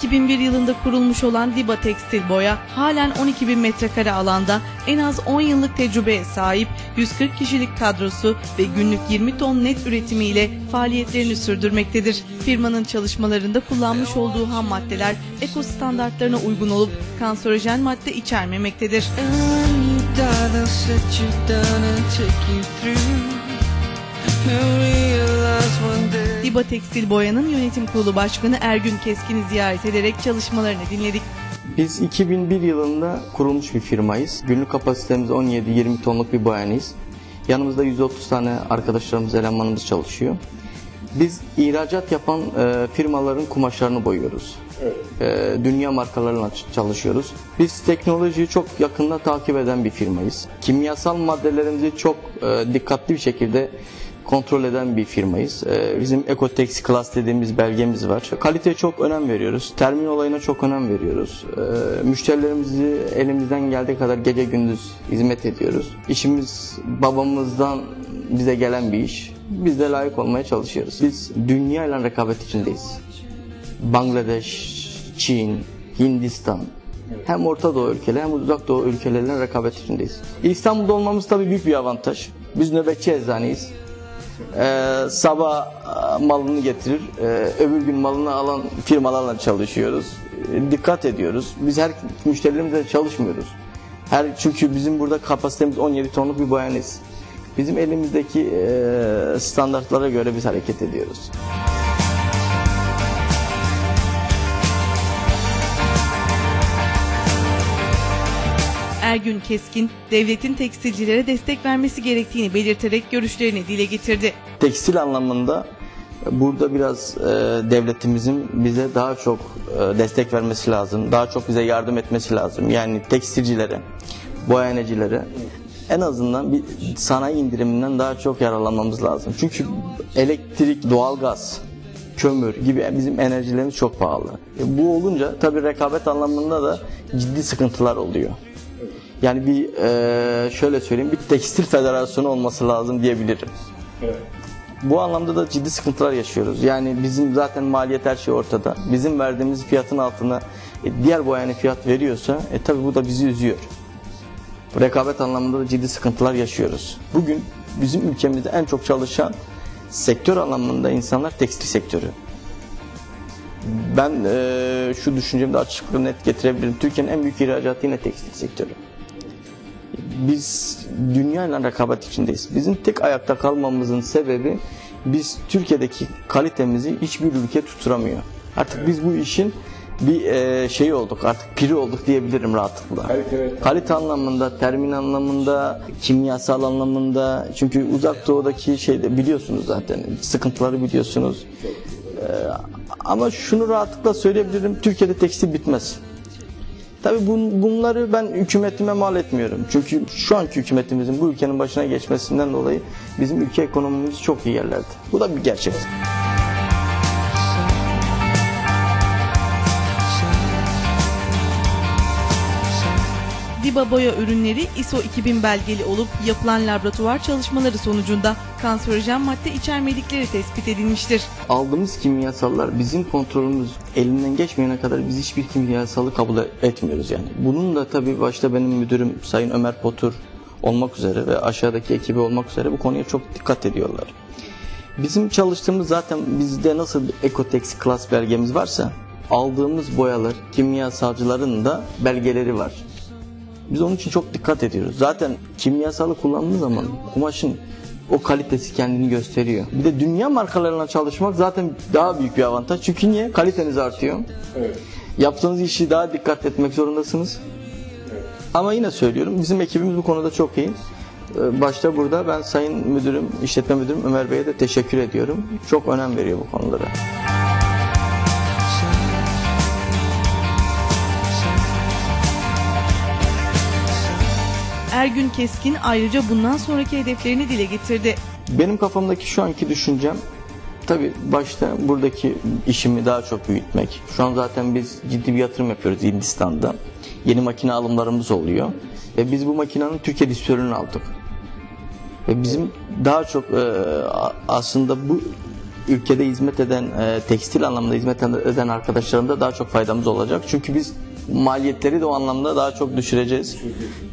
2001 yılında kurulmuş olan Diba Tekstil Boya halen 12 bin metrekare alanda en az 10 yıllık tecrübeye sahip 140 kişilik kadrosu ve günlük 20 ton net üretimiyle faaliyetlerini sürdürmektedir. Firmanın çalışmalarında kullanmış olduğu ham maddeler eko standartlarına uygun olup kanserojen madde içermemektedir. And Diba Tekstil Boya'nın yönetim kurulu başkanı Ergün Keskin'i ziyaret ederek çalışmalarını dinledik. Biz 2001 yılında kurulmuş bir firmayız. Günlük kapasitemiz 17-20 tonluk bir boyanıyız. Yanımızda 130 tane arkadaşlarımız, elemanımız çalışıyor. Biz ihracat yapan e, firmaların kumaşlarını boyuyoruz. E, dünya markalarıyla çalışıyoruz. Biz teknolojiyi çok yakında takip eden bir firmayız. Kimyasal maddelerimizi çok e, dikkatli bir şekilde kontrol eden bir firmayız. E, bizim Ecotex Class dediğimiz belgemiz var. Kaliteye çok önem veriyoruz. Termin olayına çok önem veriyoruz. E, müşterilerimizi elimizden geldiği kadar gece gündüz hizmet ediyoruz. İşimiz babamızdan bize gelen bir iş. Biz de layık olmaya çalışıyoruz. Biz dünyayla rekabet içindeyiz. Bangladeş, Çin, Hindistan, hem Orta Doğu ülkeleri hem Uzak Doğu ülkeleriyle rekabet içindeyiz. İstanbul'da olmamız tabii büyük bir avantaj. Biz nöbetçi eczaneyiz. Ee, sabah e, malını getirir, e, öbür gün malını alan firmalarla çalışıyoruz. E, dikkat ediyoruz. Biz her müşterilerimizle çalışmıyoruz. Her çünkü bizim burada kapasitemiz 17 tonluk bir boyanız. Bizim elimizdeki e, standartlara göre biz hareket ediyoruz. Ergün Keskin, devletin tekstilcilere destek vermesi gerektiğini belirterek görüşlerini dile getirdi. tekstil anlamında burada biraz e, devletimizin bize daha çok e, destek vermesi lazım. Daha çok bize yardım etmesi lazım. Yani tekstilcilere, boyanecilere en azından bir sanayi indiriminden daha çok yararlanmamız lazım. Çünkü elektrik, doğalgaz, kömür gibi bizim enerjilerimiz çok pahalı. E, bu olunca tabii rekabet anlamında da ciddi sıkıntılar oluyor. Yani bir e, şöyle söyleyeyim bir tekstil federasyonu olması lazım diyebilirim. Bu anlamda da ciddi sıkıntılar yaşıyoruz. Yani bizim zaten maliyet her şey ortada. Bizim verdiğimiz fiyatın altına e, diğer boyanı fiyat veriyorsa e tabi bu da bizi üzüyor. Rekabet anlamında da ciddi sıkıntılar yaşıyoruz. Bugün bizim ülkemizde en çok çalışan sektör anlamında insanlar tekstil sektörü. Ben e, şu düşüncemi de açıklıkla net getirebilirim. Türkiye'nin en büyük ihracatı yine tekstil sektörü biz dünyayla rekabet içindeyiz. Bizim tek ayakta kalmamızın sebebi biz Türkiye'deki kalitemizi hiçbir ülke tutturamıyor. Artık biz bu işin bir e, şeyi olduk artık piri olduk diyebilirim rahatlıkla. Kalite, anlamında, termin anlamında, kimyasal anlamında çünkü uzak doğudaki şeyde biliyorsunuz zaten sıkıntıları biliyorsunuz. E, ama şunu rahatlıkla söyleyebilirim Türkiye'de tekstil bitmez. Tabii bun, bunları ben hükümetime mal etmiyorum. Çünkü şu anki hükümetimizin bu ülkenin başına geçmesinden dolayı bizim ülke ekonomimiz çok iyi yerlerde. Bu da bir gerçek. Diba boya ürünleri ISO 2000 belgeli olup yapılan laboratuvar çalışmaları sonucunda kanserojen madde içermedikleri tespit edilmiştir. Aldığımız kimyasallar bizim kontrolümüz elinden geçmeyene kadar biz hiçbir kimyasalı kabul etmiyoruz yani. Bunun da tabii başta benim müdürüm Sayın Ömer Potur olmak üzere ve aşağıdaki ekibi olmak üzere bu konuya çok dikkat ediyorlar. Bizim çalıştığımız zaten bizde nasıl Ecotex Class belgemiz varsa aldığımız boyalar, kimyasalcıların da belgeleri var. Biz onun için çok dikkat ediyoruz. Zaten kimyasalı kullandığımız zaman kumaşın o kalitesi kendini gösteriyor. Bir de dünya markalarına çalışmak zaten daha büyük bir avantaj. Çünkü niye? Kaliteniz artıyor. Yaptığınız işi daha dikkat etmek zorundasınız. Ama yine söylüyorum bizim ekibimiz bu konuda çok iyi. Ee, Başta burada ben Sayın Müdürüm, işletme Müdürüm Ömer Bey'e de teşekkür ediyorum. Çok önem veriyor bu konulara. Ergün Keskin ayrıca bundan sonraki hedeflerini dile getirdi. Benim kafamdaki şu anki düşüncem tabi başta buradaki işimi daha çok büyütmek. Şu an zaten biz ciddi bir yatırım yapıyoruz Hindistan'da. Yeni makine alımlarımız oluyor. Ve biz bu makinenin Türkiye distribütörünü aldık. Ve bizim daha çok e, aslında bu ülkede hizmet eden, e, tekstil anlamında hizmet eden arkadaşlarım da daha çok faydamız olacak. Çünkü biz maliyetleri de o anlamda daha çok düşüreceğiz.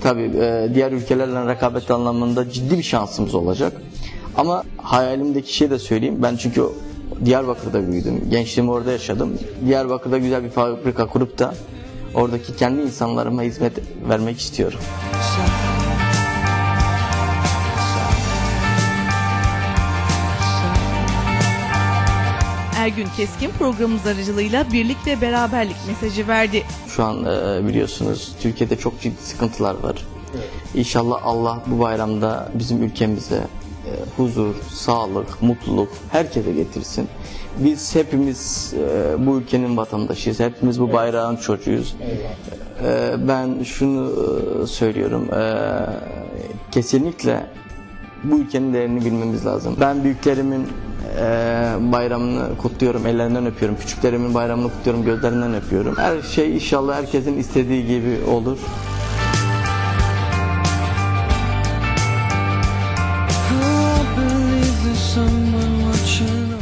Tabii e, diğer ülkelerle rekabet anlamında ciddi bir şansımız olacak. Ama hayalimdeki şey de söyleyeyim. Ben çünkü Diyarbakır'da büyüdüm. Gençliğimi orada yaşadım. Diyarbakır'da güzel bir fabrika kurup da oradaki kendi insanlarıma hizmet vermek istiyorum. Ergün Keskin programımız aracılığıyla birlik ve beraberlik mesajı verdi. Şu an e, biliyorsunuz Türkiye'de çok ciddi sıkıntılar var. İnşallah Allah bu bayramda bizim ülkemize e, huzur, sağlık, mutluluk herkese getirsin. Biz hepimiz e, bu ülkenin vatandaşıyız. Hepimiz bu bayrağın çocuğuyuz. E, ben şunu e, söylüyorum. e, kesinlikle bu ülkenin değerini bilmemiz lazım. Ben büyüklerimin e, bayramını kutluyorum, ellerinden öpüyorum. Küçüklerimin bayramını kutluyorum, gözlerinden öpüyorum. Her şey inşallah herkesin istediği gibi olur.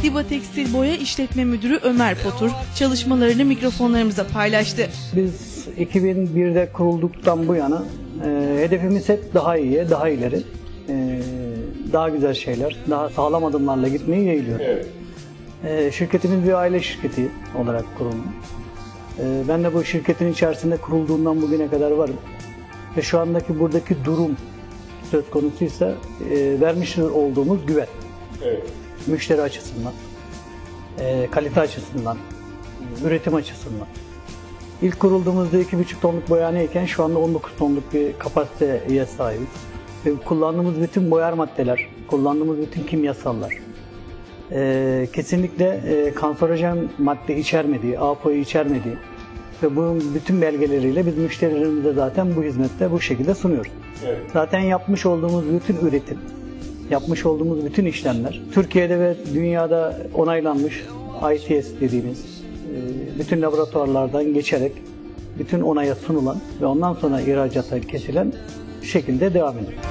Diba Tekstil Boya İşletme Müdürü Ömer Potur çalışmalarını mikrofonlarımıza paylaştı. Biz 2001'de kurulduktan bu yana e, hedefimiz hep daha iyiye, daha ileri, daha güzel şeyler, daha sağlam adımlarla gitmeyi yeğliyoruz. E, şirketimiz bir aile şirketi olarak kuruldu. E, ben de bu şirketin içerisinde kurulduğundan bugüne kadar varım. Ve şu andaki buradaki durum söz konusuysa e, vermiş olduğumuz güven. Müşteri açısından, e, kalite açısından, üretim açısından. İlk kurulduğumuzda 2,5 tonluk boyaneyken şu anda 19 tonluk bir kapasiteye sahibiz. Kullandığımız bütün boyar maddeler, kullandığımız bütün kimyasallar, e, kesinlikle e, kanserojen madde içermediği, APO'yu içermediği ve bunun bütün belgeleriyle biz müşterilerimize zaten bu hizmette bu şekilde sunuyoruz. Zaten yapmış olduğumuz bütün üretim, yapmış olduğumuz bütün işlemler Türkiye'de ve dünyada onaylanmış ITS dediğimiz e, bütün laboratuvarlardan geçerek bütün onaya sunulan ve ondan sonra ihracata kesilen şekilde devam ediyor.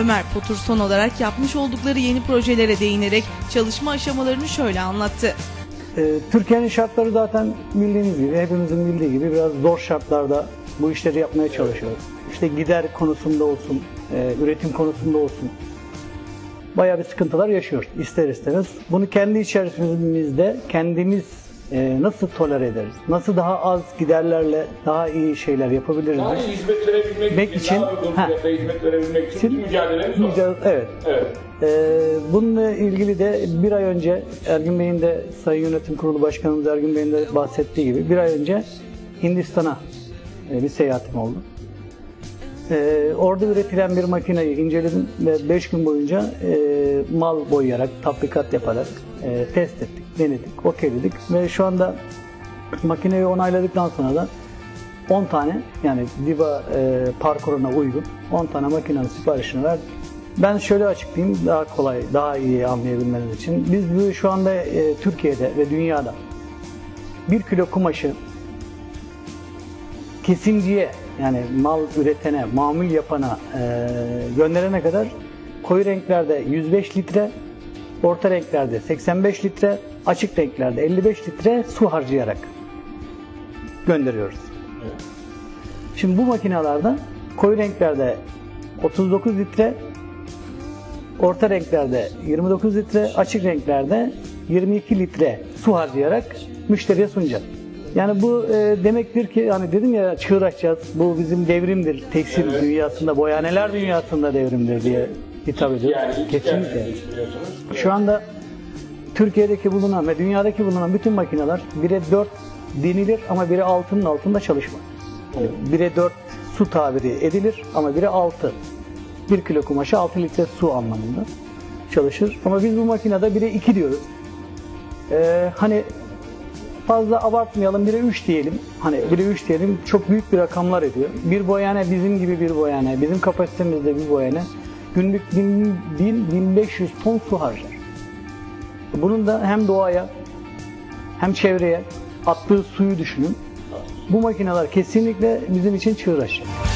Ömer Potur son olarak yapmış oldukları yeni projelere değinerek çalışma aşamalarını şöyle anlattı. Ee, Türkiye'nin şartları zaten bildiğiniz gibi, hepimizin bildiği gibi biraz zor şartlarda bu işleri yapmaya çalışıyoruz. İşte gider konusunda olsun, e, üretim konusunda olsun. Bayağı bir sıkıntılar yaşıyoruz ister istemez. Bunu kendi içerimizde kendimiz e, nasıl tolere ederiz? Nasıl daha az giderlerle daha iyi şeyler yapabiliriz? Daha iyi hizmet verebilmek Mek için, için- daha hizmet verebilmek için mücadelemiz var. Mücadele- Evet. Evet. Ee, bununla ilgili de bir ay önce Ergün Bey'in de Sayın Yönetim Kurulu Başkanımız Ergün Bey'in de bahsettiği gibi bir ay önce Hindistan'a e, bir seyahatim oldu. Ee, orada üretilen bir makineyi inceledim ve 5 gün boyunca e, mal boyayarak, tatbikat yaparak e, test ettik, denedik, okeyledik ve şu anda makineyi onayladıktan sonra da 10 tane yani Diva e, parkuruna uygun 10 tane makinenin siparişini verdik. Ben şöyle açıklayayım daha kolay, daha iyi anlayabilmeniz için. Biz şu anda e, Türkiye'de ve dünyada bir kilo kumaşı kesimciye yani mal üretene, mamul yapana e, gönderene kadar koyu renklerde 105 litre, orta renklerde 85 litre, açık renklerde 55 litre su harcayarak gönderiyoruz. Şimdi bu makinalarda koyu renklerde 39 litre, orta renklerde 29 litre, açık renklerde 22 litre su harcayarak müşteriye sunacağız. Yani bu e, demektir ki hani dedim ya çığır açacağız. Bu bizim devrimdir. Tekstil dünyasında, boyaneler dünyasında devrimdir diye hitap ediyoruz. Yani Kesinlikle. biliyorsunuz. Şu anda Türkiye'deki bulunan ve dünyadaki bulunan bütün makineler 1'e 4 denilir ama 1'e 6'nın altında çalışmaz. Yani 1'e 4 su tabiri edilir ama 1'e 6. 1 kilo kumaşa 6 litre su anlamında çalışır. Ama biz bu makinede 1'e 2 diyoruz. Ee, hani fazla abartmayalım 1'e 3 diyelim. Hani 1'e 3 diyelim çok büyük bir rakamlar ediyor. Bir boyane bizim gibi bir boyane, bizim kapasitemizde bir boyane günlük 1000-1500 ton su harcar. Bunun da hem doğaya hem çevreye attığı suyu düşünün. Bu makineler kesinlikle bizim için çığır açacak.